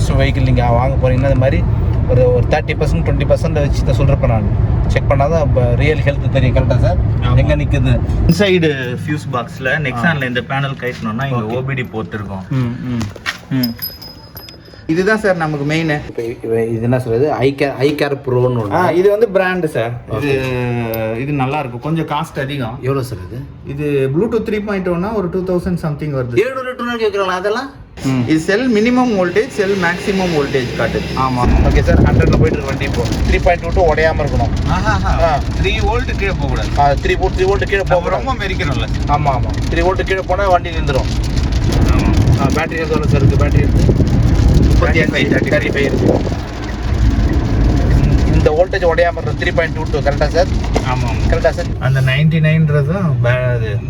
Use vehicle நீங்கள் வாங்க போகிறீங்கன்னா இந்த மாதிரி ஒரு ஒரு தேர்ட்டி பர்சன்ட் டுவெண்ட்டி பர்சன்ட் வச்சு தான் சொல்கிறப்ப நான் செக் பண்ணால் தான் இப்போ ரியல் ஹெல்த் தெரியும். கரெக்டாக சார். எங்கே நிற்குது இன்சைடு ஃபியூஸ் பாக்ஸ்ல நெக்ஸான்ல இந்த பேனல் கட்டணும்னா இங்க. ஓபிடி போர்ட் இருக்கும் ம் ம் ம். இதுதான் சார் நமக்கு மெயின் இப்போ இது என்ன சொல்றது? ஐ கேர் ஐ கேர் ப்ரோன்னு ஒன்று இது வந்து பிராண்டு சார் இது இது நல்லா இருக்கும். கொஞ்சம் காஸ்ட் அதிகம். எவ்வளோ சார் இது? இது ப்ளூடூத் த்ரீ பாயிண்ட் ஒன்னா ஒரு டூ தௌசண்ட் சம்திங் வருது. ஏழுநூறு எட்டுநூறு கேட்குறாங்களா அதெல்லாம்? இது cell minimum voltage cell maximum voltage காட்டுது. ஆமாம் ஓகே சார் ஹண்ட்ரட்ல போயிட்டு இருக்கு வண்டி இப்போ. த்ரீ பாயிண்ட் டூ டூ உடையாம இருக்கணும். த்ரீ வோல்ட் கீழே போக கூடாது. த்ரீ வோல்ட் த்ரீ வோல்ட் கீழே போகிறோம் ரொம்ப மெரிக்கணும்ல. ஆமாம் ஆமாம் த்ரீ வோல்ட் கீழே போனால் வண்டி நின்றுடும் பேட்டரி எவ்வளோ சார் இருக்குது பேட்டரி இருக்குது முப்பத்தி அஞ்சு, தேர்ட்டி ஃபைவ் இருக்குது வோல்டேஜ் உடையாம இருக்கு த்ரீ பாயிண்ட் டூ டூ கரெக்டாக சார் ஆமாம். கரெக்டாக சார் அந்த நைன்டி நைன்றது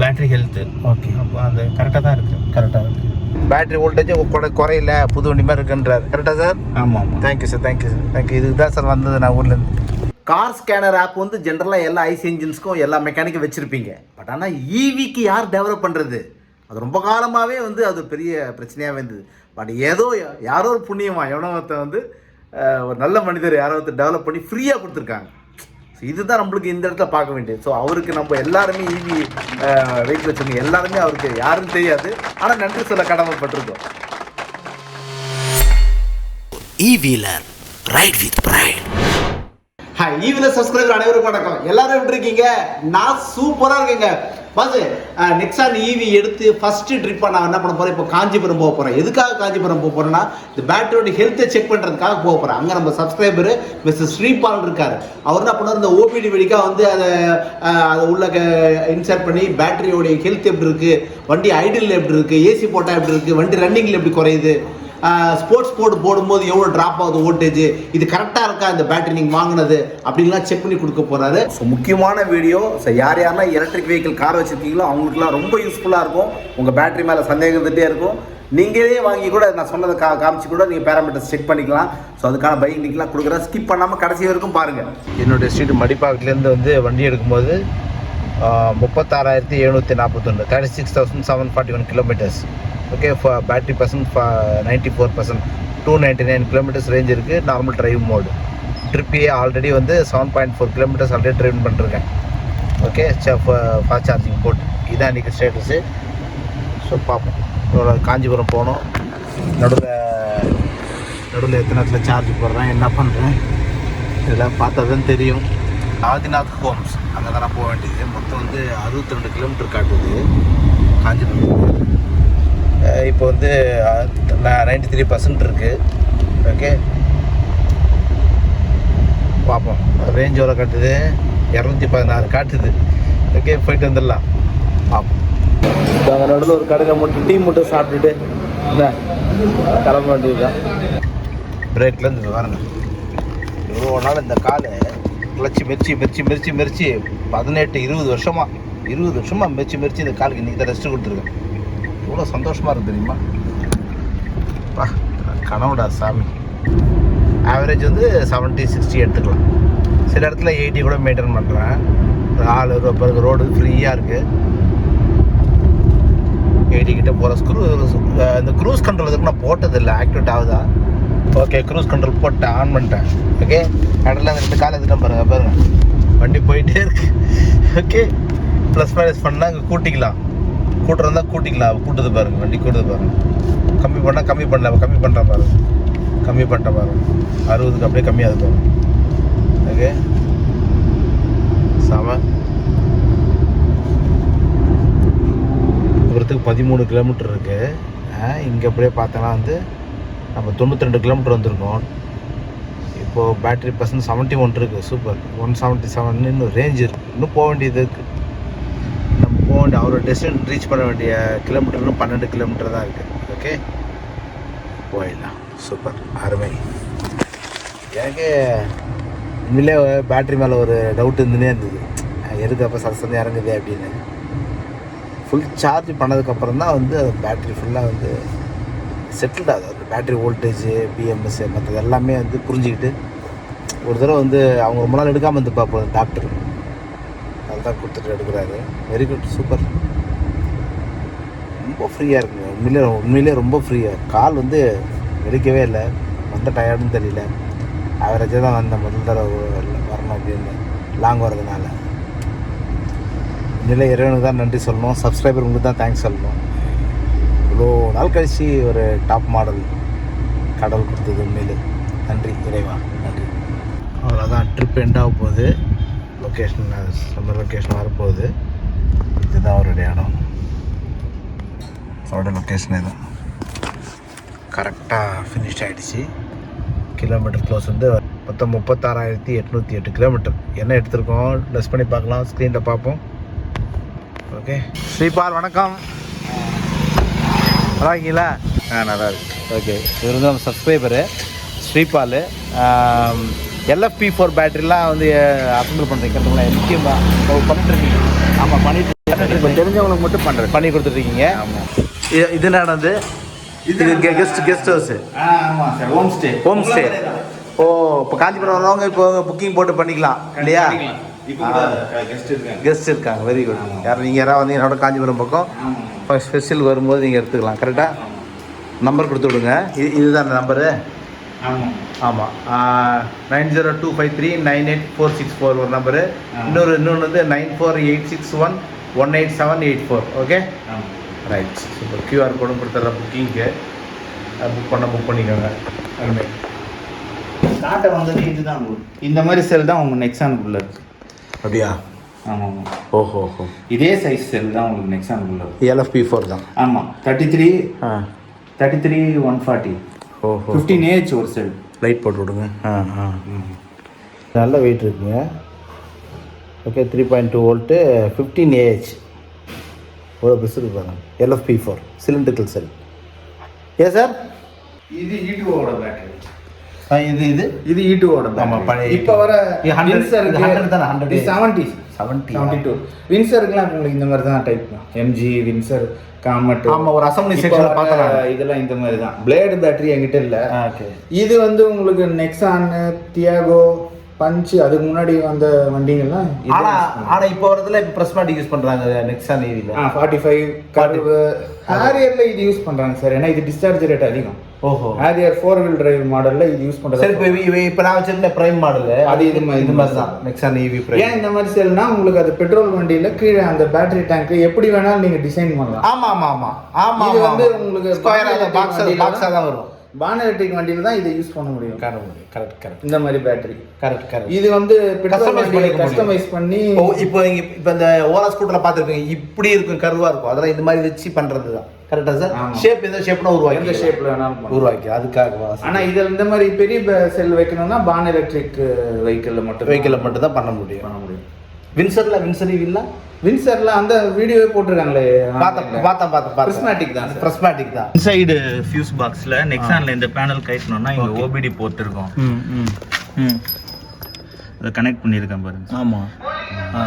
பேட்டரி ஹெல்த் ஓகே அப்போ அந்த கரெக்டாக தான் இருக்கு. கரெக்டாக இருக்கு. பேட்டரி வோல்டேஜ் குறையில புது வண்டி மாதிரி இருக்குன்றார். கரெக்டாக சார் ஆமாம். Thank you sir thank you sir thank you இதுக்கு தான் சார் வந்தது நான் ஊர்லேருந்து கார் ஸ்கேனர் ஆப் வந்து ஜென்ரலாக எல்லா ஐசி இன்ஜின்ஸ்க்கும் எல்லா மெக்கானிக்கும் வச்சுருப்பீங்க. பட் ஆனால் ஈவிக்கு யார் டெவலப் பண்ணுறது அது ரொம்ப காலமாகவே வந்து அது பெரிய பிரச்சனையாகவே இருந்தது. பட் ஏதோ யாரோ ஒரு புண்ணியமா எவனோ ஒருத்தன் வந்து ஒரு நல்ல மனிதர் யாரோ ஒருத்தர் டெவலப் பண்ணி ஃப்ரீயாக கொடுத்துருக்காங்க. ஸோ இதுதான் நம்மளுக்கு இந்த இடத்துல பார்க்க வேண்டியது. ஸோ அவருக்கு நம்ம எல்லாருமே ஈவி வெஹிக்கிள் வச்சுருக்கோம் எல்லாருமே அவருக்கு யாருன்னு தெரியாது. ஆனால் நன்றி சொல்ல கடமைப்பட்டிருக்கோம். ஈபியில் ரைட் வித் with ஹாய் ஈவில சப்ஸ்கிரைபர் அனைவருக்கும் வணக்கம். எல்லாரும் எப்படி இருக்கீங்க? நான் சூப்பராக இருக்கேங்க. பாஸ் நெக்ஸான் ஈவி எடுத்து ஃபர்ஸ்ட் ட்ரிப்பா நான் என்ன பண்ண போறேன்? இப்போ காஞ்சிபுரம் போக போறேன். எதுக்காக காஞ்சிபுரம் போக போறேன்னா இந்த பேட்டரியோட ஹெல்த்தை செக் பண்றதுக்காக போக போறேன். அங்க நம்ம சப்ஸ்கிரைபர் மிஸ்டர் ஸ்ரீபால் இருக்காரு. அவர் என்ன பண்ணார்? இந்த ஓபிடி வழிக்கா வந்து அதை அதை உள்ள இன்சர்ட் பண்ணி பேட்டரியோடைய ஹெல்த் எப்படி இருக்கு? வண்டி ஐடியில் எப்படி இருக்கு? ஏசி போட்டா எப்படி இருக்கு? வண்டி ரன்னிங்ல எப்படி குறையுது? ஸ்போர்ட்ஸ் போர்டு போடும்போது எவ்வளோ ட்ராப் ஆகுது வோல்டேஜ் இது கரெக்டாக இருக்கா? இந்த பேட்டரி நீங்கள் வாங்கினது? அப்படின்லாம் செக் பண்ணி கொடுக்க போகிறாரு ஸோ முக்கியமான வீடியோ ஸோ யார் யாரெல்லாம் எலக்ட்ரிக் வெஹிக்கிள் கார் வச்சுருக்கீங்களோ அவங்களுக்குலாம் ரொம்ப யூஸ்ஃபுல்லாக இருக்கும். உங்கள் பேட்டரி மேலே சந்தேகம் இருந்துகிட்டே இருக்கும். நீங்களே வாங்கி கூட நான் சொன்னதை கா காமிச்சு கூட நீங்கள் பேராமீட்டர்ஸ் செக் பண்ணிக்கலாம். ஸோ அதுக்கான பைக் லிங்க்லாம் கொடுக்குறேன். ஸ்கிப் பண்ணாமல் கடைசி வரைக்கும் பாருங்கள் என்னுடைய ஸ்ட்ரீட் மடிப்பாக்கத்துலேருந்து வந்து வண்டி எடுக்கும்போது முப்பத்தாறாயிரத்தி எழுநூற்றி நாற்பத்தொன்று thirty six thousand seven forty one kilometres okay battery percent ninety four percent two ninety nine kilometres range இருக்குது நார்மல் ட்ரைவிங் மோடு ட்ரிப்பே ஆல்ரெடி வந்து seven point four kilometres already drive பண்ணிருக்கேன். ஓகே ஃபாஸ்ட் சார்ஜிங் போட்டு இதான் இன்றைக்கி status so பார்ப்போம். காஞ்சிபுரம் போகணும். நடுவில் நடுவில் எத்தனை இடத்துல சார்ஜ் போடுறேன் என்ன பண்ணுறேன் இதெல்லாம் பார்த்தா தான் தெரியும். ஆதிநாத் ஹோம்ஸ் அங்கே தான் நான் போக வேண்டியது. மொத்தம் வந்து அறுபத்தி ரெண்டு கிலோமீட்டர் காட்டுது. காஞ்சிபுரம். இப்போ வந்து நைன்டி த்ரீ பர்சன்ட் இருக்குது ஓகே பார்ப்போம். ரேஞ்ச் எவ்வளோ காட்டுது? இரநூத்தி பதினாறு காட்டுது. ஓகே போயிட்டு வந்துடலாம். பார்ப்போம். அங்கே நடுவில் ஒரு கடையில் மட்டும் டீ மட்டும் சாப்பிட்டுட்டு என்ன? கிளம்ப வேண்டியதுதான். பிரேக்லேருந்து வரங்க இவ்வளோ நாள் இந்த காலை கிளச்சி மெரிச்சு மெரிச்சு மெரிச்சு மெரிச்சு. பதினெட்டு இருபது வருஷமா இருபது வருஷமா மெரிச்சு மெரிச்சு இந்த காலுக்கு இன்றைக்கி தான் ரெஸ்ட் கொடுத்துருக்கேன். எவ்வளோ சந்தோஷமாக இருக்குது தெரியுமா? பா கனவுடா சாமி. ஆவரேஜ் வந்து செவன்ட்டி சிக்ஸ்டி எடுத்துக்கலாம். சில இடத்துல எயிட்டி கூட மெயின்டைன் பண்ணுறேன் ஆள் பிறகு ரோடு ஃப்ரீயாக இருக்குது எயிட்டி கிட்ட போகிற ஸ்க்ரூ இந்த க்ரூஸ் கண்ட்ரோல் இதுக்கு நான் போட்டதில்லை. ஆக்டிவேட் ஆகுதா? ஓகே க்ரூஸ் கண்ட்ரோல் போட்டேன் ஆன் பண்ணிட்டேன். ஓகே கடலில் அந்த ரெண்டு கால் எதுவும் பாருங்கள் பாருங்கள் வண்டி போயிட்டே இருக்கு. ஓகே ப்ளஸ் மைனஸ் பண்ணால் அங்கே கூட்டிக்கலாம். கூட்டுறதா கூட்டிக்கலாம். கூட்டுது பாருங்க வண்டி கூட்டுது பாருங்க. கம்மி பண்ணால் கம்மி பண்ணல கம்மி பண்ணுற பாருங்க. கம்மி பண்ணுற பாருங்க. அறுபதுக்கு அப்படியே கம்மியாகுது இருக்கும் ஓகே? செம. தூரத்துக்கு பதிமூணு கிலோமீட்டர் இருக்குது இங்கே அப்படியே பார்த்தோன்னா வந்து நம்ம தொண்ணூற்றி ரெண்டு கிலோமீட்டர் வந்திருக்கோம். இப்போது பேட்டரி பர்சன்ட் செவன்ட்டி ஒன் இருக்குது சூப்பர் ஒன் செவன்ட்டி செவன் இன்னும் ரேஞ்ச் இருக்குது இன்னும் போக வேண்டியது இருக்குது வேண்டிய அவரோட டெஸ்டினேஷன் ரீச் பண்ண வேண்டிய கிலோமீட்டர்னு பன்னெண்டு கிலோமீட்டர் தான் இருக்குது ஓகே போயிடலாம். சூப்பர் அருமை. எனக்கு உண்மையிலே பேட்ரி மேலே ஒரு டவுட் இருந்துனே இருந்தது. எதுக்கு அப்போ சரசந்தி இறங்குது அப்படின்னு. ஃபுல் சார்ஜ் பண்ணதுக்கப்புறம் தான் வந்து அது பேட்ரி ஃபுல்லாக வந்து செட்டில்ட் ஆகுது. அந்த பேட்ரி வோல்டேஜ் பிஎம்எஸ் மற்றது எல்லாமே வந்து புரிஞ்சுக்கிட்டு ஒரு தடவை வந்து அவங்க ரொம்ப நாள் எடுக்காமல் இருந்துப்பா பார்ப்போம் டாக்டர் நல்லா கொடுத்துட்டு எடுக்கிறாரு. வெரி குட் சூப்பர் ரொம்ப ஃப்ரீயாக இருக்குங்க. உண்மையிலே உண்மையிலே ரொம்ப ஃப்ரீயாக கால் வந்து வெடிக்கவே இல்லை. மொத்த டயர்டுன்னு தெரியல. அவரேஜாக தான் வந்தேன் முதல் தடவை வரணும் அப்படின்னு லாங் வரதுனால உண்மையிலே இறைவனுக்கு தான் நன்றி சொல்லணும். சப்ஸ்கிரைபர் உங்களுக்கு தான் தேங்க்ஸ் சொல்லணும். இவ்வளோ நாள் கழிச்சு ஒரு டாப் மாடல் கடவுள் கொடுத்தது உண்மையிலே. நன்றி இறைவா. நன்றி. அவ்வளோதான் ட்ரிப் எண்ட் ஆகும் போகுது. லொக்கேஷன் சம்மர் லொக்கேஷன் வரப்போகுது. இதுதான் அவருடைய இடம். அவரோட லொக்கேஷன் இது. கரெக்டாக ஃபினிஷ் ஆகிடுச்சு கிலோமீட்டர் க்ளோஸ் வந்து மொத்தம் முப்பத்தாறாயிரத்தி எட்நூற்றி எட்டு கிலோமீட்டர் என்ன எடுத்திருக்கோம்? லெஸ் பண்ணி பார்க்கலாம். ஸ்க்ரீனில் பார்ப்போம். ஓகே ஸ்ரீபால் வணக்கம். நல்லா இருக்கீங்களா? ஆ நல்லா இருக்கு ஓகே இவர் வந்து நம்ம சப்ஸ்கிரைபரு ஸ்ரீபால். எல்எஃப்பி ஃபோர் பேட்டரிலாம் வந்து அசம்பிள் பண்ணுறீங்க முக்கியமாக பண்ணிட்டு இருக்கீங்க ஆமாம் பண்ணிட்டு இப்போ தெரிஞ்சவங்களுக்கு மட்டும் பண்ணுறது பண்ணி கொடுத்துட்ருக்கீங்க ஆமாம் இது- இது நடந்து இது கெஸ்ட் கெஸ்ட் ஹவுஸு ஆமாம் sir home stay home stay oh இப்போ காஞ்சிபுரம் வரவங்க இப்போ புக்கிங் போட்டு பண்ணிக்கலாம் இல்லையா? இப்போ கூட கெஸ்ட் இருக்காங்க. வெரி குட் யார் நீங்கள் யாராவது வந்து என்னோட காஞ்சிபுரம் பக்கம் ஆமாம் ஸ்பெஷல் வரும்போது நீங்கள் எடுத்துக்கலாம். கரெக்டாக நம்பர் கொடுத்து விடுங்க. இது இதுதான் நம்பரு ஆமாம் ஆமாம் nine zero two five three nine eight four six four ஒரு நம்பரு. இன்னொரு இன்னொன்று வந்து nine four eight six one one eight seven eight four. Okay? Right. Super. QR கோடும் கொடுத்துட்ற புக்கிங்க்கு. புக் பண்ண புக் பண்ணிக்கோங்க. அருமை. காட்ட வந்தது இதுதான் உங்களுக்கு இந்த மாதிரி செல் தான் உங்கள் நெக்ஸானுக்குள்ள இருக்கு. அப்படியா? ஆமாம். ஆமாம் ஓஹோ. ஹோ இதே சைஸ் செல் தான் உங்களுக்கு நெக்ஸானுக்குள்ள இருக்கு. எல்எஃப்பி ஃபோர் தான். ஆமாம். Thirty three ah. Thirty three one forty ஓஹோ. ஃபிஃப்டீன் ஏஹெச் ஒரு செல் லைட் போட்டு விடுங்க ஆ ஆ. நல்ல வெயிட் இருக்குங்க. Okay three point two volt fifteen AH ஒரு பெஸ் இருக்கு பாருங்க. எல்எஃப்பி ஃபோர் சிலிண்ட்ரிக்கல் செல் ஏ சார் இது ஈட்டுவோட பேட்டரி இது இது? இது ஈட்டுவோட ஆமா, பழைய இப்போ வர இது 100 வின்சருக்கு இது 100 தானே, 100 இது செவன்டி செவன்ட்டி செவன்டி டூ வின்சருக்குலாம் உங்களுக்கு இந்த மாதிரி தான் டைப் எம்ஜி வின்சர் காமட் ஆமா, ஒரு ல பார்க்கறேன். இதெல்லாம் இந்த மாதிரி தான். பிளேடு பேட்டரி என்கிட்ட இல்லை. ஓகே இது வந்து உங்களுக்கு நெக்ஸான் தியாகோ பஞ்ச் அதுக்கு முன்னாடி வந்த வண்டிங்கெல்லாம் ஆனா ஆனா இப்போ வரதுல இப்போ ப்ரெஸ்மேட்டிக் யூஸ் பண்றாங்க நெக்ஸான் ஏரியில் ஃபார்ட்டி ஃபைவ் கர்வு ஹேரியரில் இது யூஸ் பண்ணுறாங்க சார் ஏன்னா இது டிஸ்சார்ஜ் ரேட் அதிகம். ஓஹோ. ஹேரியர் ஃபோர் வீல் டிரைவ் மாடலில் இது யூஸ் சரி இப்போ பண்ணுறது இவ- இப்போ நான் வச்சிருந்த பிரைம் மாடல் அது இது மாதிரி- இது மாதிரி தான் நெக்ஸான் ஏன் பிரைம் இந்த மாதிரி செல்னா உங்களுக்கு அது பெட்ரோல் வண்டியில கீழே அந்த பேட்டரி டேங்க் எப்படி வேணாலும் நீங்க டிசைன் பண்ணலாம். ஆமா ஆமா ஆமா. ஆமா இது வந்து உங்களுக்கு ஸ்கொயரா electric பாக்ஸ் வண்டியில பாக்ஸா தான் வரும். பான் எலக்ட்ரிக் வண்டியில தான் இதை யூஸ் பண்ண முடியும். Correct correct correct. இந்த மாதிரி பேட்டரி கரெக்ட் கரெக்ட். இது வந்து பண்ணிக்க முடியும். கஸ்டமைஸ் பண்ணி இப்போ இங்க இப்போ இந்த ஓலா ஸ்கூட்டர்ல பார்த்துருப்பீங்க இப்படி இருக்கும் கருவா இருக்கும். அதெல்லாம் இந்த மாதிரி வச்சு பண்றது தான். கரெக்டா சார். ஷேப் எந்த ஷேப்னா உருவாக்கி எந்த ஷேப்ல வேணாலும். உருவாக்கி அதுக்காக ஆனா இதுல இந்த மாதிரி பெரிய செல் வைக்கணும்னா பான் எலக்ட்ரிக் வெஹிக்கிள் மட்டும் வெஹிக்கிள் மட்டும் தான் பண்ண முடியும். பண்ண முடியும். வின்சர்ல வின்சர் இல்ல? வின்சர்ல அந்த வீடியோவே போட்டிருக்காங்களே. பார்த்தேன் பார்த்தேன் பார்த்தேன் Prismatic தான். பிரிஸ்மேட்டிக் தான். இன்சைடு ஃபியூஸ் பாக்ஸில் நெக்ஸானில் இந்த பேனல் கட்டணும்னா இங்கே ஓபிடி போர்ட் இருக்கும் ம் ம் அதை கனெக்ட் பண்ணியிருக்கேன் பாருங்க ஆமா. ஆ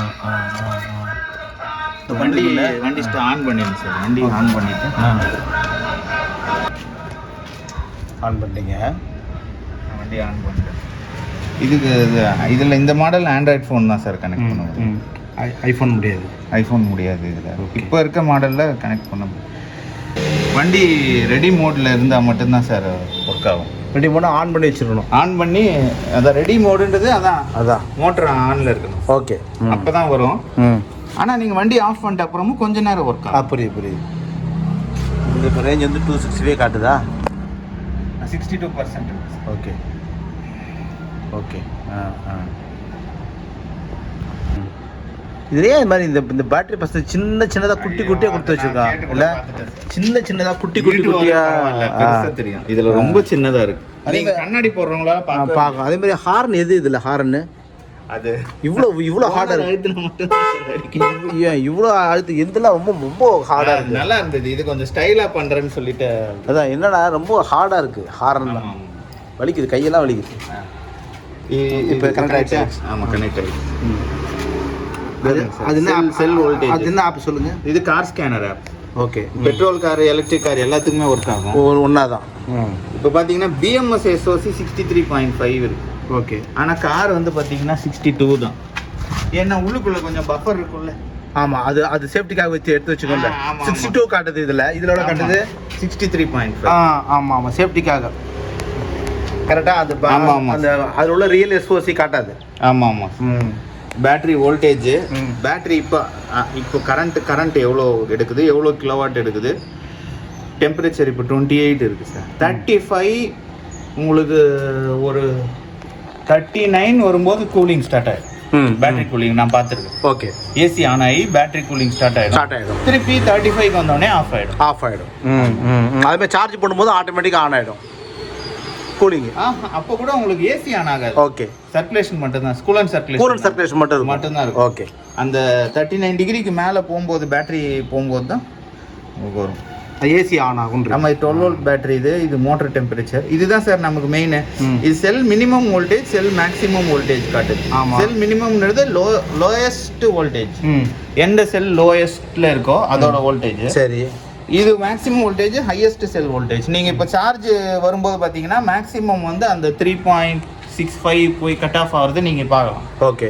வண்டி வண்டி ஆன் பண்ணிடுங்க சார் வண்டி ஆன் பண்ணிட்டு. ஆன் பண்ணிட்டீங்க. வண்டி ஆன் பண்ணிட்டேன் இதுக்கு இதில் இந்த மாடல் ஆண்ட்ராய்ட் ஃபோன் தான் சார் கனெக்ட் பண்ண முடியும் ஐஃபோன் முடியாது. ஐஃபோன் முடியாது இதில். இப்போ இருக்க மாடலில் கனெக்ட் பண்ண முடியும். வண்டி ரெடி மோடில் இருந்தால் மட்டும்தான் சார் ஒர்க் ஆகும். ரெடி பண்ண ஆன் பண்ணி வச்சிருக்கணும் ஆன் பண்ணி அதான் ரெடி மோடுன்றது அதான் அதான். மோட்டர் ஆனில் இருக்கணும். ஓகே. அப்போ தான் வரும். ஆனால் நீங்கள் வண்டி ஆஃப் பண்ணிட்ட அப்புறமும் கொஞ்ச நேரம் ஒர்க் ஆ ஆகும் புரியுது புரியுது. இந்த இப்போ ரேஞ்ச் வந்து டூ சிக்ஸ்டிவே காட்டுதா? Sixty two percent okay. Okay. ஆ ஆ. இதுலயே இது மாதிரி இந்த இந்த பேட்டரி பஸ் சின்ன சின்னதா குட்டி குட்டியா கொடுத்து வச்சிருக்கான் இல்ல? சின்ன சின்னதா குட்டி குட்டி குட்டியா? பெருசா தெரியும். இதுல ரொம்ப சின்னதா இருக்கு. அதே கண்ணாடி போடுறவங்களா பார்க்க பார்க்கும் அதே மாதிரி ஹார்ன் எது இதுல ஹார்ன் அது இவ்வளவு இவ்வளவு ஹார்டா இருக்கு. அழுத்தினா மட்டும் தான் sir அடிக்கும். இவ்- ஏன் இவ்வளவு அழுத்து எந்தெல்லாம் ரொம்ப ரொம்ப ஹார்டா இருக்கு. நல்லா இருந்தது. இது கொஞ்சம் ஸ்டைலா பண்றேன்னு சொல்லிட்டு. அதான் என்னடா ரொம்ப ஹார்டா இருக்கு. ஹார்ன் ஆமா, ஆமா. வலிக்குது கையெல்லாம் வலிக்குது. இப்ப connect ஆயிடுச்சா? ஆமா கனெக்ட் ஆயிடுச்சு. அது அது என்ன cell voltage. அது என்ன ஆப் சொல்லுங்க? இது car scanner app okay petrol car electric car எல்லாத்துக்குமே ஒர்க் ஆகும். ஒன்றா தான் இப்போ பார்த்தீங்கன்னா BMS SOC sixty three point five இருக்கு. ஓகே ஆனால் கார் வந்து பார்த்தீங்கன்னா சிக்ஸ்டி டூ தான். ஏன்னா உள்ளுக்குள்ள கொஞ்சம் பஃபர் இருக்கும்ல. ஆமா அது அது சேஃப்டிக்காக வச்சு எடுத்து வச்சுக்கோங்க. சிக்ஸ்டி. டூ காட்டுது இதுல. இதுல காட்டுது? சிக்ஸ்டி த்ரீ பாயிண்ட் ஆ ஆமாம் ஆமாம் சேஃப்டிக்காக கரெக்டாக அந்த ப- ஆமா, ஆமா. அந்த அதில் உள்ள ரியல் எஸ்ஓசி காட்டாது. ஆமாம் ஆமாம் ம். Battery voltage. பேட்டரி இப்போ இப்போ கரண்ட் கரண்ட் எவ்வளோ எடுக்குது? எவ்வளோ கிலோவாட் எடுக்குது? டெம்பரேச்சர் இப்போ டுவெண்ட்டி எயிட் இருக்குது சார் தேர்ட்டி ஃபைவ் உங்களுக்கு ஒரு தேர்ட்டி நைன் வரும்போது கூலிங் ஸ்டார்ட் ஆகிடும் பேட்டரி கூலிங் நான் பார்த்துருக்கேன். ஓகே. ஏசி ஆன் ஆகி பேட்டரி கூலிங் ஸ்டார்ட் ஆகிடும் ஸ்டார்ட் ஆகிடும் திருப்பி தேர்ட்டி ஃபைவ் வந்தோடனே ஆஃப் ஆகிடும் ஆஃப் ஆகிடும் ம் ம் ம். அதே மாதிரி சார்ஜ் பண்ணும்போது ஆட்டோமேட்டிக்காக ஆன் ஆகிடும் கூலிங் அப்போ கூட உங்களுக்கு ஏசி ஆன் ஆகாது. ஓகே சர்க்குலேஷன் மட்டும்தான் school and circulation coolant circulation மட்டும் இருக்கும். மட்டும்தான் இருக்கும். ஓகே அந்த தேர்ட்டி நைன் டிகிரிக்கு மேலே போகும்போது பேட்டரி போகும்போது தான் உங்களுக்கு வரும். ஏசி ஆன் ஆகும் நம்ம டுவெல் வோல்ட் பேட்டரி இது இது மோட்டர் டெம்பரேச்சர் இதுதான் சார் நமக்கு மெயின். இது cell minimum voltage cell maximum voltage காட்டுது. ஆமா. செல் மினிமம்ன்றது லோ லோயஸ்ட் வோல்டேஜ் எந்த செல் லோயஸ்ட்ல இருக்கோ அதோட வோல்டேஜ் சரி. இது maximum voltage highest cell voltage நீங்க இப்போ சார்ஜ் வரும்போது பார்த்தீங்கன்னா மேக்ஸிமம் வந்து அந்த த்ரீ பாயிண்ட் சிக்ஸ் ஃபைவ் போய் கட் ஆஃப் ஆகுறது நீங்க பார்க்கலாம். ஓகே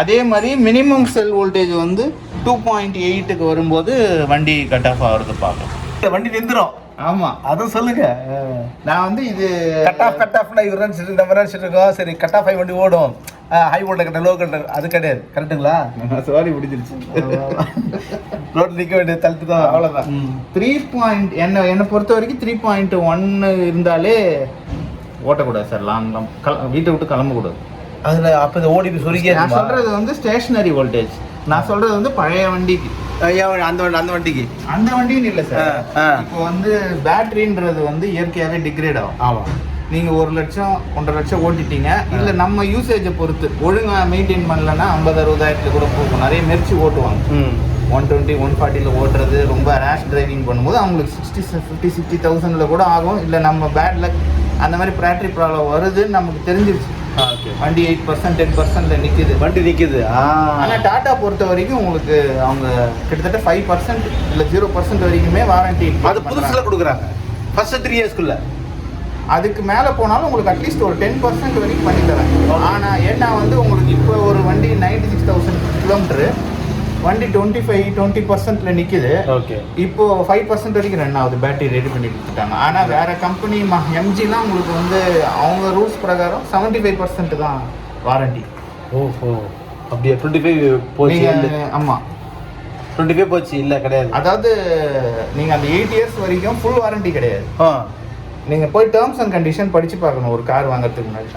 அதே மாதிரி மினிமம் செல் வோல்டேஜ் வந்து டூ பாயிண்ட் எயிட்டுக்கு வரும்போது வண்டி கட் ஆஃப் ஆகுறது பார்க்கலாம். வண்டி நின்றுடும் ஆமா. அதுவும் சொல்லுங்க. நான் வந்து இது கட் ஆஃப் கட் ஆஃப்னா இவர் நினச்சிட்டு நம்ம நினச்சிட்டு இருக்கோம். சரி கட் ஆஃப் ஹை வண்டி ஓடும். ஹை வோல்ட் கட்ட லோ கட்ட அது கிடையாது. கரெக்டுங்களா சாரி பிடிச்சிருச்சு ரோட் நிற்க வேண்டிய தள்ளிட்டு தான் அவ்வளோதான் த்ரீ பாயிண்ட் என்ன என்னை பொறுத்த வரைக்கும் த்ரீ பாயிண்ட் ஒன்று இருந்தாலே ஓட்டக்கூடாது சார் லாங் லாங் கல வீட்டை விட்டு கிளம்பக்கூடாது. அதில் அப்போ இந்த ஓடிட்டு சுருக்கி நான் சொல்றது வந்து ஸ்டேஷனரி வோல்டேஜ் நான் சொல்றது வந்து பழைய வண்டிக்கு. அந்த வண்டி அந்த வண்டிக்கு. அந்த வண்டின்னு இல்லை சார். இப்போ வந்து பேட்டரின்றது வந்து இயற்கையாகவே டிகிரேட் ஆகும். ஆமாம் நீங்க ஒரு லட்சம் ஒன்றரை லட்சம் ஓட்டிட்டீங்க. இல்ல நம்ம யூசேஜை பொறுத்து ஒழுங்கா மெயின்டைன் பண்ணலன்னா ஐம்பது அறுபதாயிரத்துல கூட போகும். நிறைய மெர்ச்சி ஓட்டுவாங்க. ஒன் டுவெண்ட்டி ஒன் ஃபார்ட்டியில் ஓட்டுறது ரொம்ப ரேஷ் டிரைவிங் பண்ணும்போது அவங்களுக்கு சிக்ஸ்டி ஃபிஃப்டி சிக்ஸ்டி தௌசண்டில் கூட ஆகும். இல்லை நம்ம பேட் லக் அந்த மாதிரி பேட்டரி ப்ராப்ளம் வருதுன்னு நமக்கு தெரிஞ்சிருச்சு. ஓகே வண்டி எயிட் பர்சன்ட் டென் பர்சன்ட்ல நிற்கிது வண்டி நிற்கிது ஆனால் டாடா பொறுத்த வரைக்கும் உங்களுக்கு அவங்க கிட்டத்தட்ட ஃபைவ் பர்சன்ட் இல்லை ஜீரோ பர்சன்ட் வரைக்குமே வாரண்டி அது புதுசில் கொடுக்குறாங்க. ஃபர்ஸ்ட் த்ரீ இயர்ஸ்க்குள்ள அதுக்கு மேலே போனாலும் உங்களுக்கு அட்லீஸ்ட் ஒரு டென் பர்சன்ட் வரைக்கும் பண்ணி தரேன். ஆனால் ஏன்னா வந்து உங்களுக்கு இப்போ ஒரு வண்டி நைன்டி சிக்ஸ் தௌசண்ட் கிலோமீட்டரு வண்டி டுவெண்ட்டி ஃபைவ் டுவெண்ட்டி பர்சன்ட்ல நிற்கிது ஓகே. இப்போ ஃபைவ் பர்சன்ட் வரைக்கும் ரன் ஆகுது பேட்டரி ரெடி பண்ணி கொடுத்துட்டாங்க. ஆனால் வேற கம்பெனி எம்ஜிலாம் உங்களுக்கு வந்து அவங்க ரூல்ஸ் பிரகாரம் செவன்ட்டி ஃபைவ் பர்சன்ட் தான் வாரண்டி ஓஹோ. அப்படியே? டுவெண்ட்டி ஃபைவ் போச்சு ஆமாம் டுவெண்ட்டி ஃபைவ் போச்சு இல்லை கிடையாது. அதாவது நீங்கள் அந்த எயிட் இயர்ஸ் வரைக்கும் ஃபுல் வாரண்டி கிடையாது. ஆ. நீங்கள் போய் டேர்ம்ஸ் அண்ட் கண்டிஷன் படிச்சு பார்க்கணும் ஒரு கார் வாங்குறதுக்கு முன்னாடி.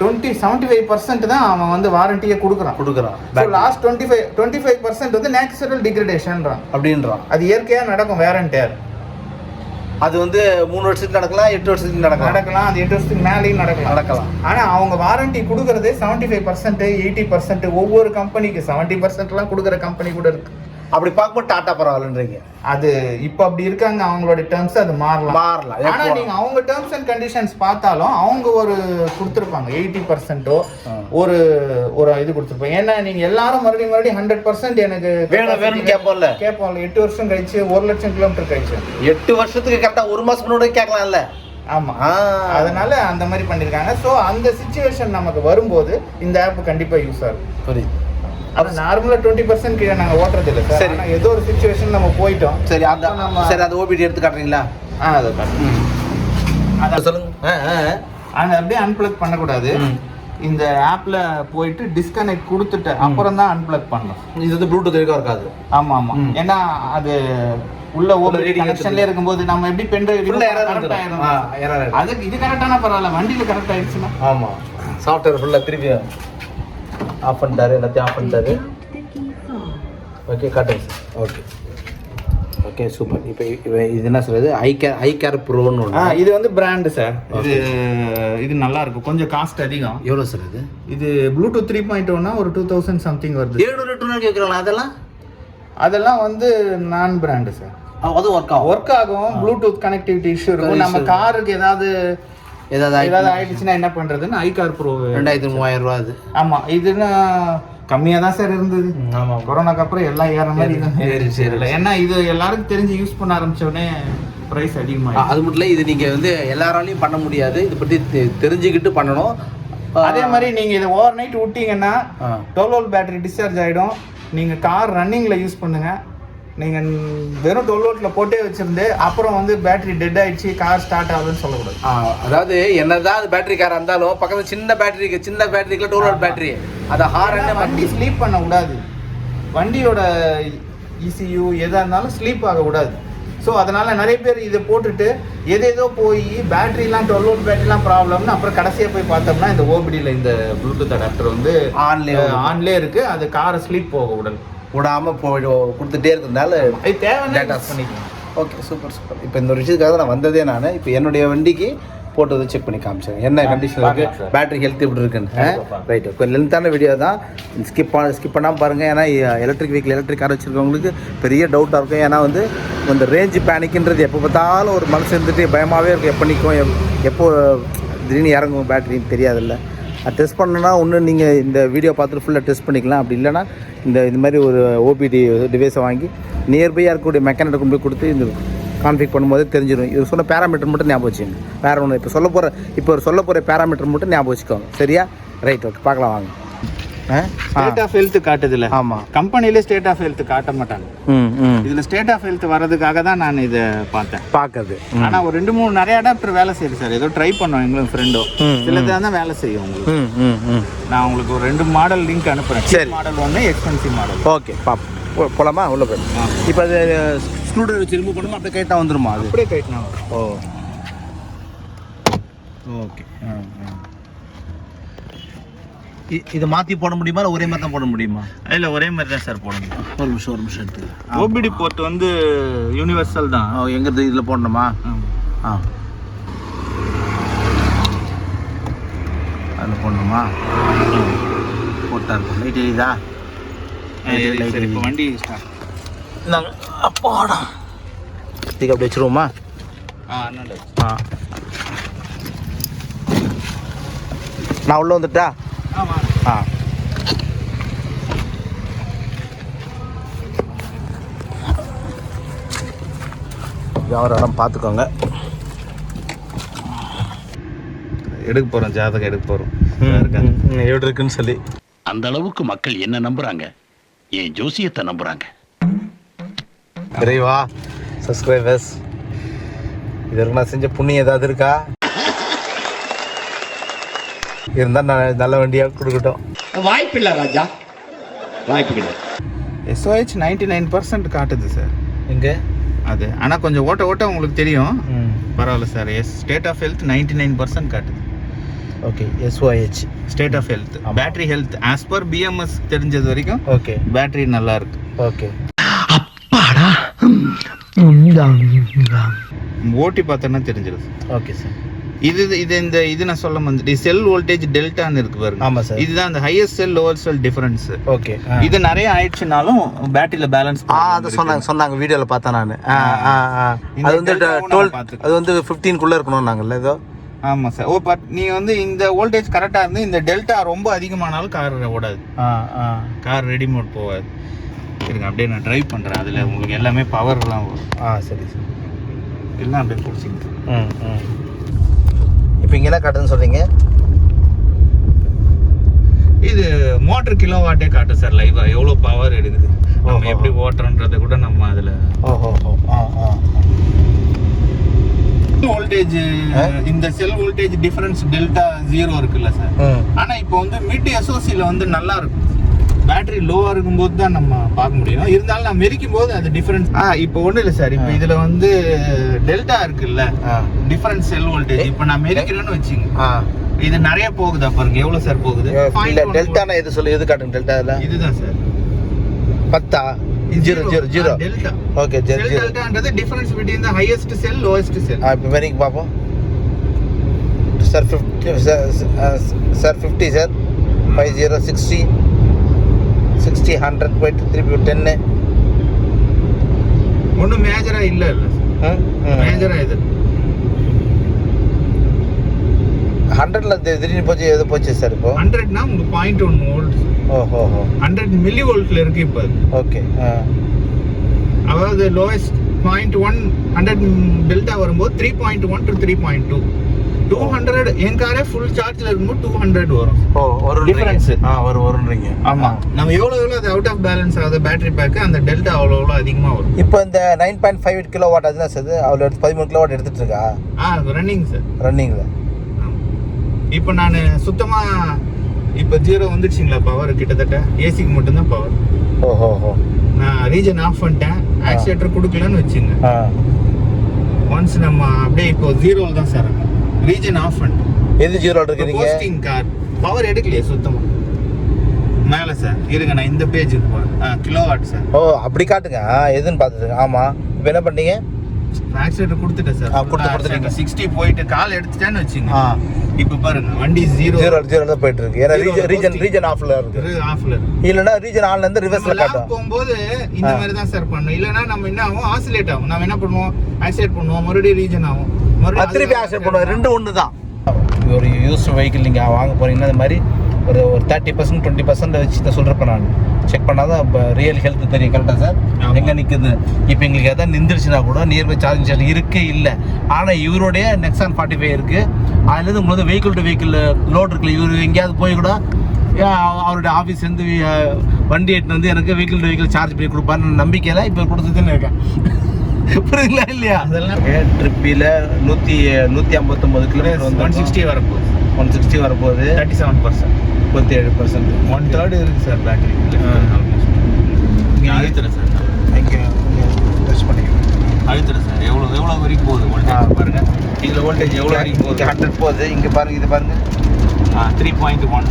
டுவெண்ட்டி செவன்ட்டி ஃபைவ் பர்சன்ட் தான் அவன் வந்து வாரண்டியே கொடுக்குறான். கொடுக்குறான். Last twenty five twenty five percent வந்து நேச்சுரல் டிகிரடேஷன்றான் அப்படின்றான். அது இயற்கையாக நடக்கும் வேற டேர் அது வந்து மூணு வருஷத்துக்கு நடக்கலாம் எட்டு வருஷத்துக்கு நடக்கலாம். நடக்கலாம் அது எட்டு வருஷத்துக்கு மேலேயும் நடக்கலாம். நடக்கலாம். ஆனால் அவங்க வாரண்டி கொடுக்கறதே seventy five percent eighty percent ஒவ்வொரு கம்பெனிக்கு செவன்ட்டி பர்சன்ட்லாம் கொடுக்குற கம்பெனி கூட இருக்கு. அப்படி பார்க்கும்போது டாட்டா பரவாயில்லன்றீங்க. அது இப்போ அப்படி இருக்காங்க அவங்களோட டேர்ம்ஸ் அது மாறலாம். மாறலாம். ஆனா எப்போ? நீங்க அவங்க டேர்ம்ஸ் அண்ட் கண்டிஷன்ஸ் பார்த்தாலும் அவங்க ஒரு கொடுத்துருப்பாங்க எயிட்டி பர்சன்ட்டோ ஒரு ஒரு இது கொடுத்துருப்பாங்க. ஏன்னா நீங்க எல்லாரும் மறுபடியும் மறுபடியும் ஹண்ட்ரட் பர்சன்ட் எனக்கு வேணும், வேணும்னு கேட்போம்ல. கேட்போம்ல எட்டு வருஷம் கழிச்சு ஒரு லட்சம் கிலோமீட்டர் கழிச்சு. எட்டு வருஷத்துக்கு கரெக்டாக ஒரு மாதம் முன்னாடி கேட்கலாம்ல. ஆமா. ஆ. அதனால அந்த மாதிரி பண்ணிருக்காங்க. ஸோ அந்த சுச்சுவேஷன் நமக்கு வரும்போது இந்த ஆப் கண்டிப்பா யூஸ் ஆகும். புரியுது. அது நார்மலா டுவெண்ட்டி பர்சன்ட் கீழே நாங்க ஓட்டுறது இல்லை சார். சரி. ஏதோ ஒரு சுச்சுவேஷன் நம்ம போயிட்டோம். சரி அந்த நம்ம- சரி அந்த ஓபிடி எடுத்து காட்டுறீங்களா? ஆ அதை. அதை சொல்லுங்க. ஆ ஆ ஆ. அதை அப்படியே அன்பிளக் பண்ணக்கூடாது. இந்த ஆப்ல போயிட்டு டிஸ்கனெக்ட் கொடுத்துட்டு அப்புறம் தான் அன்பிளக் பண்ணணும். இது வந்து ப்ளூடூத் வரைக்கும் இருக்காது? ஆமா ஆமா. ம். ஏன்னா அது உள்ள reading கனெக்ஷன்ல இருக்கும்போது நம்ம எப்படி பென் ஃபுல்லாக எரர் கரெக்ட் ஆயிடும் அதுக்கு இது கரெக்டான பரவாயில்ல. வண்டியில கரெக்ட் ஆயிடுச்சுன்னா. ஆமாம் சாஃப்ட்வேர் ஃபுல்லாக திருப்பி ஆஃப் பண்ணிட்டாரு எல்லாத்தையும் ஆஃப் பண்ணிட்டாரு ஓகே காட்டுங்க சார் ஓகே ஓகே சூப்பர் இப்போ இது என்ன சொல்றது? ஐ கேர் ஐ கேர் ப்ரோன்னு ஒன்று இது வந்து பிராண்டு சார் இது இது நல்லா இருக்கும். கொஞ்சம் காஸ்ட் அதிகம். எவ்வளோ சார் இது? இது ப்ளூடூத் த்ரீ பாயிண்ட் ஒன்னா ஒரு டூ தௌசண்ட் சம்திங் வருது. ஏழுநூறு எட்டுநூறு கேட்குறாங்களா அதெல்லாம்? அதெல்லாம் வந்து நான் பிராண்டு சார் அதுவும் ஒர்க் ஆகும். ஒர்க் ஆகும். ப்ளூடூத் கனெக்டிவிட்டி இஷ்யூ இருக்கும். நம்ம. காருக்கு ஏதாவது ஏதாவது ஏதாவது ஆயிடுச்சு ஆயிடுச்சுன்னா என்ன பண்றதுன்னு ஐகார் ப்ரோ ரெண்டாயிரத்தி மூவாயிரம் ரூபா அது ஆமா இதுன்னா கம்மியா தான் சார் இருந்தது. ஆமாம் கொரோனாக்கு அப்புறம் எல்லாம் ஏற மாதிரி தெரியல ஏன்னா இது எல்லாருக்கும் தெரிஞ்சு யூஸ் பண்ண ஆரம்பிச்ச உடனே பிரைஸ் அதிகமாயிடுச்சு அது மட்டும் இல்லை இது நீங்கள் வந்து எல்லாராலையும் பண்ண முடியாது. இதை பற்றி தெரிஞ்சுக்கிட்டு பண்ணணும். அதே மாதிரி நீங்க இதை ஓவர் நைட் விட்டீங்கன்னா. டுவெல் வோல்ட் பேட்டரி டிஸ்சார்ஜ் ஆயிடும். நீங்க கார் ரன்னிங்ல யூஸ் பண்ணுங்க. நீங்கள் வெறும் டுவெல் வோல்ட்டில் போட்டே வச்சிருந்து அப்புறம் வந்து பேட்டரி டெட் ஆயிடுச்சு கார் ஸ்டார்ட் ஆகுதுன்னு சொல்லக்கூடாது. அதாவது என்னதான் அது பேட்டரி காரா இருந்தாலும் பக்கத்துல சின்ன பேட்டரி சின்ன பேட்டரிக்குள்ள டூ வோல்ட் பேட்டரி அதை ஹாரன் வண்டி ஸ்லீப் பண்ண கூடாது வண்டியோட இசியூ எதாக இருந்தாலும் ஸ்லீப் ஆகக்கூடாது. ஸோ அதனால நிறைய பேர் இதை போட்டுட்டு எது ஏதோ போய் பேட்டரிலாம் டுவெல் வோல்ட் பேட்டரிலாம் ப்ராப்ளம்னு அப்புறம் கடைசியாக போய் பார்த்தோம்னா இந்த ஓபிடியில் இந்த ப்ளூடூத் அடாப்டர் வந்து ஆன்லயே வருது. ஆன்லேயே இருக்கு. அது காரை ஸ்லீப் போக விடல விடாம போய் கொடுத்துட்டே இருக்கிறதுனால use பண்ணிக்கலாம். ஓகே சூப்பர் சூப்பர் இப்போ இந்த ஒரு விஷயத்துக்காக நான் வந்ததே நான். இப்போ என்னுடைய வண்டிக்கு போட்டு வந்து செக் பண்ணி காமிச்சேன் என்ன கண்டிஷன் இருக்கு? பார்க்கலாம் சார். பேட்டரி ஹெல்த் எப்படி இருக்குன்னு. ரைட் கொஞ்சம் லென்த்தான வீடியோ தான். ஸ்கிப் பண்ண ஸ்கிப் பண்ணாமல் பாருங்கள் ஏன்னா எலக்ட்ரிக் வெஹிக்கிள் எலக்ட்ரிக் கார் வச்சுருக்கவங்களுக்கு பெரிய டவுட்டாக இருக்கும். ஏன்னா வந்து இந்த ரேஞ்சு பேனிக்ன்றது எப்போ பார்த்தாலும் ஒரு மனசு இருந்துட்டு பயமாகவே இருக்கும். எப்போ நிற்கும் எப்- எப்போ திடீர்னு இறங்கும் பேட்டரின்னு தெரியாதுல்ல. டெஸ்ட் பண்ணனா ஒன்று நீங்கள் இந்த வீடியோ பார்த்துட்டு ஃபுல்லாக டெஸ்ட் பண்ணிக்கலாம். அப்படி இல்லைன்னா இந்த இந்த மாதிரி ஒரு ஓபிடி டிவைஸை வாங்கி நியர்பையாக இருக்கக்கூடிய மெக்கானிக் கொண்டு போய் கொடுத்து இந்த கான்ஃபிக் பண்ணும்போது தெரிஞ்சிடும். இது சொன்ன பேராமீட்டர் மட்டும் ஞாபகம் வச்சுங்க வேறு ஒன்று இப்போ சொல்ல போகிற இப்போ ஒரு சொல்ல போகிற பேராமீட்டர் மட்டும் ஞாபகம் வச்சுக்கோங்க. சரியா? ரைட் ஓகே பார்க்கலாம் வாங்க. ஸ்டேட் ஆஃப் ஹெல்த் காட்டுதுல ஆமாம் கம்பெனிலே ஸ்டேட் ஆஃப் ஹெல்த் காட்ட மாட்டாங்க. இதுல ஸ்டேட் ஆஃப் ஹெல்த் வர்றதுக்காக தான் நான் இதை பார்த்தேன். பார்க்கறது. ஆனா ஒரு ரெண்டு மூணு நிறைய அடாப்டர் வேலை செய்யுது சார். ஏதோ ட்ரை பண்ணோம் எங்களும் ஃப்ரெண்டோ ம், சிலது தான் வேலை செய்யும் உங்களுக்கு. நான் உங்களுக்கு ஒரு ரெண்டு மாடல் லிங்க் அனுப்புறேன். சரி. மாடல் ஒன்று எக்ஸ்பென்சிவ் மாடல் ஓகே பாப்போம். போ- போலாமா? உள்ள போய். ஆ. இப்போ அது ஸ்க்ரூ வச்சு ரிமூவ் பண்ணுமா அப்படியே கேட்டால் வந்துருமா அது? அப்படியே கைட்னா ஓ. ஓகே இதை மாற்றி போட முடியுமா இல்லை ஒரே மாதிரி தான் போட முடியுமா? இல்ல ஒரே மாதிரி தான் சார் போட முடியும். ஒரு நிமிஷம் ஒரு நிமிஷம் எடுத்து ஓபிடி போர்ட் வந்து யூனிவர்சல் தான். ஓ எங்கே இதில் போடணுமா? ஆ. அதில் போடணுமா? போட்டா இருக்கும். லைட் எரியுதா? சரி இப்போ வண்டி நாங்கள் அப்பாடா. இதுக்கு அப்படி வச்சுருவோமா? ஆ ஆ. நான் உள்ளே வந்துட்டா? ஆ. இடம் பார்த்துக்கோங்க. எடுக்க போறோம் ஜாதகம் எடுக்க போறோம். எப்படி இருக்குன்னு சொல்லி. அந்த அளவுக்கு மக்கள் என்ன நம்புறாங்க? என் ஜோசியத்தை நம்புறாங்க. விரைவா சப்ஸ்கிரைபர்ஸ் இது வரைக்கும் நான் செஞ்ச புண்ணியம் ஏதாவது இருக்கா? இருந்தால் நான் நல்ல வண்டியாக கொடுக்கட்டும். வாய்ப்பில்லை ராஜா. வாய்ப்பு கிடையாது எஸ்ஓஹெச் நைன்டி நைன் பர்சன்ட் காட்டுது சார் எங்கே? அது. ஆனால் கொஞ்சம் ஓட்ட ஓட்ட உங்களுக்கு தெரியும். பரவாயில்ல sir S state of health ninety nine percent காட்டுது okay SOH state of health. Battery health as per BMS தெரிஞ்சது வரைக்கும் ஓகே பேட்டரி நல்லா இருக்கு. ஓகே ஓட்டி பார்த்தோன்னா தெரிஞ்சிருது ஓகே சார் இது இது இந்த இது நான் சொல்ல வந்து செல் வோல்டேஜ் டெல்டான்னு இருக்கு பாருங்க. ஆமா சார். இதுதான் அந்த highest cell lower cell difference okay இது நிறைய ஆயிடுச்சுனாலும் பேட்டரியில பேலன்ஸ் ஆ அதை சொன்னாங்க சொன்னாங்க வீடியோவில் பார்த்தேன் நான். ஆ ஆ. ஆ இந்த அது வந்து டுவெல். அது வந்து ஃபிஃப்டீன்குள்ளே இருக்கணும் நாங்கள்ல ஏதோ ஆமா சார் ஓ பட் நீங்க வந்து இந்த வோல்டேஜ் கரெக்டா இருந்து இந்த டெல்டா ரொம்ப அதிகமானாலும் கார் ஓடாது. ஆ ஆ. கார் ரெடி மோட் போகாது. இருங்க அப்படியே நான் டிரைவ் பண்றேன். அதுல உங்களுக்கு எல்லாமே பவர்லாம் வரும். ஆ சரி சார். எல்லாம் அப்படியே பிடிச்சிங்க ம் ம். இப்போ இங்கே என்ன காட்டுதுன்னு சொல்கிறீங்க இது மோட்டர் கிலோ வாட்டே காட்டும் சார் லைவா எவ்வளவு பவர் எடுக்குது. நம்ம. எப்படி ஓட்டுறோன்றதை கூட நம்ம அதுல ஓஹோ ஓ ஆ ஆ. வோல்டேஜ்? இந்த cell voltage difference delta zero இருக்குல்ல சார். ம். ஆனா இப்போ வந்து மிட் எஸ்ஓசியில் வந்து நல்லா இருக்கும். பேட்டரி லோவா இருக்கும்போது தான் நம்ம பார்க்க முடியும். இருந்தாலும் நான் மெரிக்கும் போது அது டிஃபரன்ஸ் ஆ இப்போ ஒன்றும் இல்லை சார். இப்போ. இதுல வந்து டெல்டா இருக்குல்ல. டிஃபரன்ஸ் செல் வோல்டேஜ் இப்போ நான் மெரிக்கிறேன்னு வச்சுங்க. இது நிறைய போகுதா பாருங்க எவ்வளவு சார் போகுது? இல்லை 0.1 டெல்டானா எது சொல்லு? எது காட்டுங்க? டெல்டா இதில் இதுதான் சார். பத்தா? Zero. Zero zero. Delta okay zero டெல்டான்றது difference between the highest cell lowest cell இப்போ வரைக்கும் பார்ப்போம் sir fifty sir fifty sir five zero sixty sixty hundred போயிட்டு திருப்பி டென்னு ஒன்றும் மேஜரா இல்ல இல்ல. மேஜரா இது. ஹண்ட்ரட்ல திடீர்னு போச்சு எது போச்சு சார் இப்போ? ஹண்ட்ரட்னா உங்களுக்கு பாயிண்ட் ஒன் வோல்ட் ஓஹோ ஹண்ட்ரட் மில்லி வோல்ட்ல இருக்கு இப்போ. ஓகே அதாவது lowest point one hundred delta வரும்போது three point one to three point two two hundred என் காரே ஃபுல் சார்ஜ்ல இருக்கும்போது டூ ஹண்ட்ரட் வரும். ஓ ஒரு Difference. ஆ ஒரு வருன்றீங்க ஆமா. நம்ம எவ்வளவு எவ்வளவு அது அவுட் ஆஃப் பேலன்ஸ் ஆகுது? பேட்டரி பேக் அந்த டெல்டா அவ்வளோ எவ்வளோ அதிகமா வரும். இப்போ இந்த nine point five eight kilowatt அதுதான் சார் அவ்வளோ எடுத்து பதிமூணு கிலோ வாட் எடுத்துட்டு இருக்கா ஆ ரன்னிங் சார் ரன்னிங்கில் இப்போ நான் சுத்தமா இப்போ ஜீரோ வந்துடுச்சுங்களா பவர் கிட்டத்தட்ட? ஏசிக்கு மட்டும்தான் பவர் ஓஹோ ஹோ நான் ரீஜன் ஆஃப் பண்ணிட்டேன். ஆக்சிலேட்டர் கொடுக்கலன்னு வச்சுங்க. ஒன்ஸ் நம்ம அப்படியே இப்போ ஜீரோவில் தான் சார். ரீஜன் ஆஃப் பண்ணிட்டோம். எது ஜீரோ இருக்கிறீங்க போஸ்டிங் கார் பவர் எடுக்கலையே சுத்தமா. மேலே சார் இருங்க நான் இந்த பேஜுக்கு போகிறேன் கிலோ வாட் சார் ஓ அப்படி காட்டுங்க. எதுன்னு பார்த்துருங்க ஆமாம் இப்போ என்ன பண்ணீங்க? ஆக்சிலேட்டர் கொடுத்துட்டேன் சார் கொடுத்து கொடுத்துட்டீங்க. சிக்ஸ்டி போயிட்டு கால் எடுத்துட்டேன்னு வச்சுங்க. இப்போ பாருங்க வண்டி ஜீரோ ஜீரோ ஜீரோ தான் போயிட்டு இருக்கு. ஏன்னா ரீஜன் ரீஜன். ரீஜன் ஆஃப்ல இருக்கு. ஆஃப்ல இல்லைன்னா ரீஜன் ஆன்ல இருந்து ரிவர்ஸ்ல காட்டும். போகும்போது இந்த. மாதிரி தான் சார் பண்ணணும் இல்லைன்னா நம்ம என்ன ஆகும்? ஆசிலேட் ஆகும். நம்ம என்ன பண்ணுவோம்? ஆக்சிலேட் பண்ணுவோம். மறுபடியும் ரீஜன் ஆகும். அது திருப்பி ஆக்சன் பண்ணுவோம். ரெண்டு ஒன்று தான் ஒரு யூஸ் வெஹிக்கிள் நீங்கள் வாங்க போறீங்கன்னா இந்த மாதிரி ஒரு ஒரு தேர்ட்டி பர்சன்ட் டுவெண்ட்டி பர்சன்ட் வச்சு தான் சொல்கிறப்ப நான் செக் பண்ணால் தான் இப்போ ரியல் ஹெல்த் தெரியும் கரெக்டாக சார். எங்கே நிற்குது இப்போ எங்களுக்கு எதாவது நின்றுச்சுன்னா கூட நியர்பை சார்ஜிங் ஸ்டேஷன் இருக்கே இல்லை. ஆனால் இவருடைய நெக்ஸான் ஃபார்ட்டி ஃபைவ் இருக்குது அதுலேருந்து உங்களுக்கு வெஹிக்கிள் டு வெஹிக்கிள் லோட் இருக்குல்ல. இவர் எங்கேயாவது போய் கூட அவருடைய ஆஃபீஸ்லேருந்து வண்டி எடுத்து வந்து எனக்கு வெஹிக்கிள் டு வெஹிக்கிள் சார்ஜ் பண்ணி கொடுப்பாருன்னு நம்பிக்கையில் இப்போ கொடுத்துட்டுன்னு இருக்கேன். புரியுதுங்களா இல்லையா? அதெல்லாம் ட்ரிப்பில் நூற்றி நூற்றி ஐம்பத்தொம்போது கிலோமீட்டர் வந்து ஒன் சிக்ஸ்டி வரப்போகுது. ஒன் சிக்ஸ்டி வரப்போகுது. தேர்ட்டி செவன் பர்சன்ட் முப்பத்தி ஏழு பர்சன்ட் ஒன் தேர்ட் இருக்கு சார் பேட்டரி அழுத்துறேன் சார். தேங்க்யூ டெஸ்ட் பண்ணிக்கிறேன் அழுத்துறேன் சார். எவ்வளோ எவ்வளோ வரைக்கும் போகுது வோல்டேஜ் பாருங்க. இதில் வோல்டேஜ் எவ்வளோ வரைக்கும் போகுது? ஹண்ட்ரட் போகுது. இங்கே பாருங்க இது பாருங்க. த்ரீ பாயிண்ட் ஒன்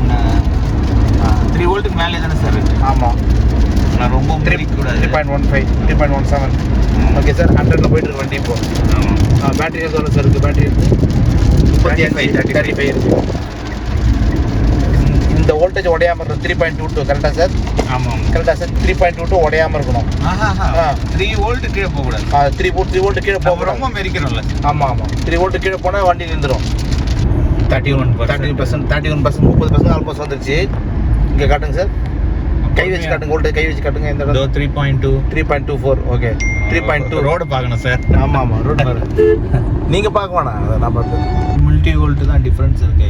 த்ரீ வோல்ட்டுக்கு மேலே தானே சார் இருக்கு? ஆமாம் நான் ரொம்ப three point one five three point one seven okay sir ஹண்ட்ரட்ல போயிட்டு வண்டி இப்போ. ஆமாம் பேட்டரி எவ்வளோ சார் இருக்குது பேட்டரி முப்பத்தி அஞ்சு தேர்ட்டி ஃபைவ் இருக்கு. இந்த வோல்டேஜ் உடையாம இருக்கும் த்ரீ பாயிண்ட் டூ டூ கரெக்டாக சார் ஆமாம் கரெக்டாக sir three point two two உடையாம இருக்கணும். த்ரீ வோல்ட் கீழே போகக்கூடாது த்ரீ த்ரீ வோல்ட் கீழே போகிறோம் ரொம்ப மெரிக்கிறோம்ல ஆமாம் ஆமாம் த்ரீ வோல்ட் கீழே போனால் வண்டி நின்றுடும் thirty one thirty percent thirty one percent முப்பது பர்சன்ட் ஆல்மோஸ்ட் வந்துருச்சு. இங்கே காட்டுங்க சார் கை வச்சு காட்டுங்க வோல்டேஜ் கை வச்சு காட்டுங்க இந்த இடம். Three point two three point two four okay three point two road பார்க்கணும் சார் ஆமாம் ஆமாம் ரோட் பாரு நீங்கள் பார்க்க வேணாம் அதை நான் பார்த்து. மல்டி வோல்ட் தான் டிஃபரன்ஸ் இருக்கு.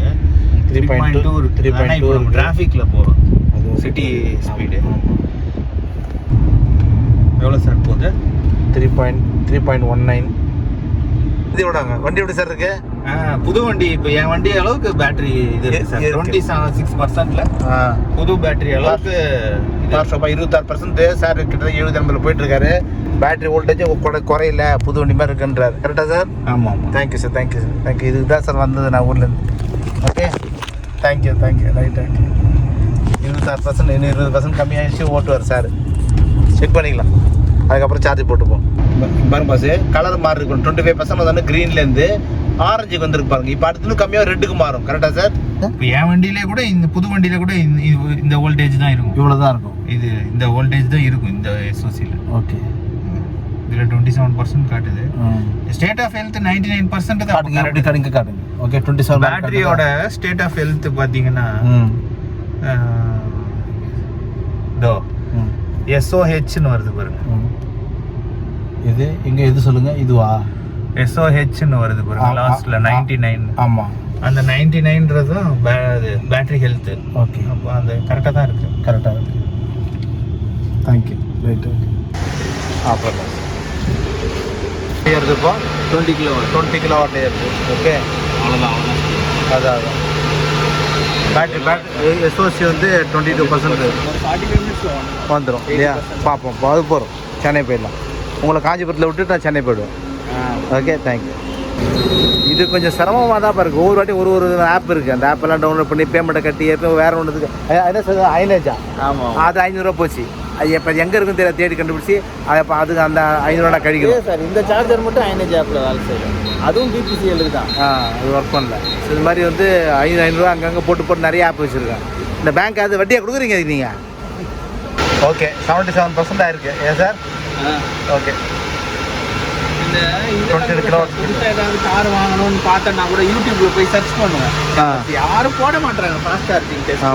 Three point two three point two டிராஃபிக்ல போகிறோம் சிட்டி ஸ்பீடு எவ்வளோ சார் போகுது? Three point three point one nine இது விடாங்க வண்டி எப்படி சார் இருக்கு? ஆ, புது வண்டி இப்போ என் வண்டி அளவுக்கு பேட்டரி இது இருக்கு சார். டுவெண்ட்டி சிக்ஸ் பர்சன்ட்ல புது பேட்டரி அளவுக்கு இது இருபத்தாறு பர்சன்ட் சார் கிட்டத்தட்ட எழுபது எண்பதில் போயிட்டு இருக்காரு பேட்டரி வோல்டேஜ் குறையில புது வண்டி மாதிரி இருக்குன்றாரு. கரெக்டாக சார் ஆமாம் thank you sir thank you sir thank you இதுக்கு தான் சார் வந்தது நான் ஊர்லேருந்து okay thank you thank you right right இருபத்தாறு பர்சன்ட் இன்னும் இருபது பர்சன்ட் கம்மியாகிடுச்சு ஓட்டுவார் சார் செக் பண்ணிக்கலாம். அதுக்கப்புறம் சார்ஜ் போட்டுப்போம். பாருங்க பாஸ் கலர் மாறி இருக்கும் டுவெண்ட்டி ஃபைவ் பர்சன்ட் வந்து க்ரீன்லேருந்து ஆரஞ்சுக்கு வந்துருக்கு பாருங்க. இப்போ அடுத்து கம்மியாக ரெட்டுக்கு மாறும். கரெக்டாக சார் இப்போ என் வண்டியிலே கூட இந்த புது வண்டியில கூட இந்த- வோல்டேஜ் தான் இருக்கும். இவ்வளோ தான் இருக்கும். இது இந்த வோல்டேஜ் தான் இருக்கும் இந்த எஸ்ஓசியில் ஓகே இதில் டுவெண்ட்டி செவன் பர்சன்ட் காட்டுது. State of health ninety nine percent காட்டுங்க எப்படி காட்டுங்க. ஓகே டுவெண்ட்டி செவன் பேட்டரியோட ஸ்டேட் ஆஃப் ஹெல்த் பார்த்தீங்கன்னா இதோ எஸ்ஓஹெச்னு வருது பாருங்க. இது இங்க எது சொல்லுங்க இதுவா எஸ்ஓஹெச்னு வருது பாருங்க லாஸ்ட்ல நைன்டி நைன் ஆமா. அந்த நைன்டி நைன்றதும் பேட்டரி ஹெல்த் ஓகே அப்போ அந்த கரெக்டாக தான் இருக்கு. கரெக்டாக இருக்கு. தேங்க்யூ ரைட் ஓகே அப்புறம் ஏறுது இப்போ? Twenty kilo twenty kilo watt ஏறுது ஓகே அவ்வளோதான் அதான் அதான். பேட்டரி பேட்டரி எஸ்ஓசி வந்து டுவெண்ட்டி டூ பர்சன்ட் வந்துடும் இல்லையா? பார்ப்போம் அது போகிறோம் சென்னை போயிடலாம். உங்களை காஞ்சிபுரத்தில் விட்டுட்டு நான் சென்னை போயிடுவேன். ஓகே தேங்க்யூ இது கொஞ்சம் சிரமமாக தான் பாருங்க. ஒவ்வொரு வாட்டி ஒரு ஒரு ஆப் இருக்குது அந்த ஆப்பெல்லாம் டவுன்லோட் பண்ணி பேமெண்ட்டை கட்டி ஏற்கனவே வேறு ஒன்றுக்கு என்ன சொல்றது? ஐநேஜா ஆமாம் அது ஐநூறுரூவா போச்சு. அது இப்போ எங்கே இருக்குன்னு தெரியல தேடி கண்டுபிடிச்சி அது அப்போ அதுக்கு அந்த ஐநூறுவா கழிக்கணும். சார் இந்த சார்ஜர் மட்டும் ஐநேஜ் ஆப்பில் வேலை செய்யும். அதுவும் பிபிசிஎலுக்கு தான். ஆ அது ஒர்க் பண்ணல. ஸோ இது மாதிரி வந்து ஐநூறு ஐநூறுரூவா அங்கங்கே போட்டு போட்டு நிறைய ஆப் வச்சுருக்கேன். இந்த பேங்க் அது வட்டியாக கொடுக்குறீங்க நீங்கள் ஓகே செவன்ட்டி செவன் பர்சன்ட் ஆயிருக்கு. ஏன் சார் ஓகே. இந்த. புதுசாக ஏதாவது கார் வாங்கணும்னு பார்த்தோன்னா கூட யூடியூப்ல போய் சர்ச் பண்ணுவேன். ஆ. யாரும் போட மாட்டாங்க ஃபாஸ்ட் சார்ஜிங் டெஸ்ட்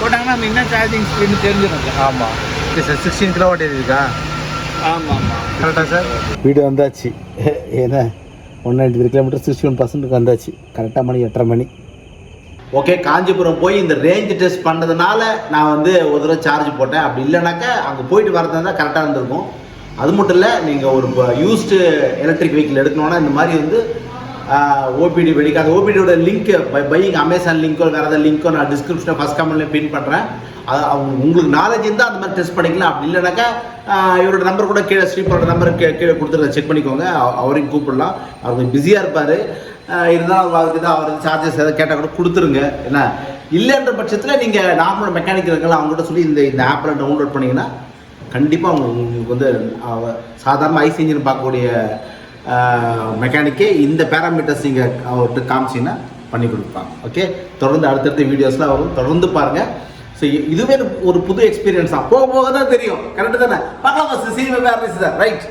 போட்டாங்கன்னா நம்ம என்ன சார்ஜிங் ஸ்பீடு தெரிஞ்சிடும் ஆமாம் okay sir sixteen kilowatt இருக்கா? ஆமாம் ஆமாம் கரெக்டாக சார் வீடு வந்தாச்சு. ஏன்னா one ninety three kilometre sixty one பர்சன்ட்டுக்கு வந்தாச்சு கரெக்டாக மணி எட்டரை மணி. ஓகே காஞ்சிபுரம் போய் இந்த ரேஞ்ச் டெஸ்ட் பண்ணதுனால நான் வந்து ஒரு தடவை சார்ஜ் போட்டேன். அப்படி இல்லைனாக்கா அங்கே போயிட்டு வரதா கரெக்டாக இருந்திருக்கும். அது மட்டும் இல்லை நீங்கள் ஒரு யூஸ்டு எலக்ட்ரிக் வெஹிக்கிள் எடுக்கணுன்னா இந்த மாதிரி வந்து ஓபிடி வெடிக்க அந்த ஓபிடியோட லிங்க் பையிங் அமேசான் லிங்க்கோ வேறு ஏதாவது லிங்க்கோ நான் டிஸ்கிரிப்ஷனில் ஃபஸ்ட் கமெண்ட்லேயே பின் பண்ணுறேன் அது அவங்க உங்களுக்கு நாலேஜ் இருந்தால் அந்த மாதிரி டெஸ்ட் பண்ணிக்கலாம். அப்படி இல்லைனாக்கா இவரோட நம்பர் கூட கீழே ஸ்ரீபரோட நம்பர் கீழே கொடுத்துருக்க செக் பண்ணிக்கோங்க. அவரையும் கூப்பிடலாம். அவர் கொஞ்சம் பிஸியாக இருப்பார். இருந்தாலும் அவருக்கு தான் அவர் சார்ஜஸ் எதாவது கேட்டால் கூட கொடுத்துருங்க. என்ன? இல்லைன்ற பட்சத்தில் நீங்கள் நார்மல் மெக்கானிக் இருக்கலாம் அவங்ககிட்ட சொல்லி இந்த இந்த ஆப்பில் டவுன்லோட் பண்ணிங்கன்னா கண்டிப்பாக உங்களுக்கு உங்களுக்கு வந்து சாதாரண ஐஸ் இன்ஜின் பார்க்கக்கூடிய மெக்கானிக்கே இந்த பேராமீட்டர்ஸ் நீங்கள் அவர்கிட்ட காமிச்சிங்கன்னா பண்ணி கொடுப்பாங்க. ஓகே தொடர்ந்து அடுத்தடுத்த வீடியோஸ்லாம் வரும். தொடர்ந்து பாருங்கள் ஸோ இதுவே ஒரு புது எக்ஸ்பீரியன்ஸ் தான் போக போக தான் தெரியும். கரெக்டு தானே? பார்க்கலாம் சீனியர் ரைட்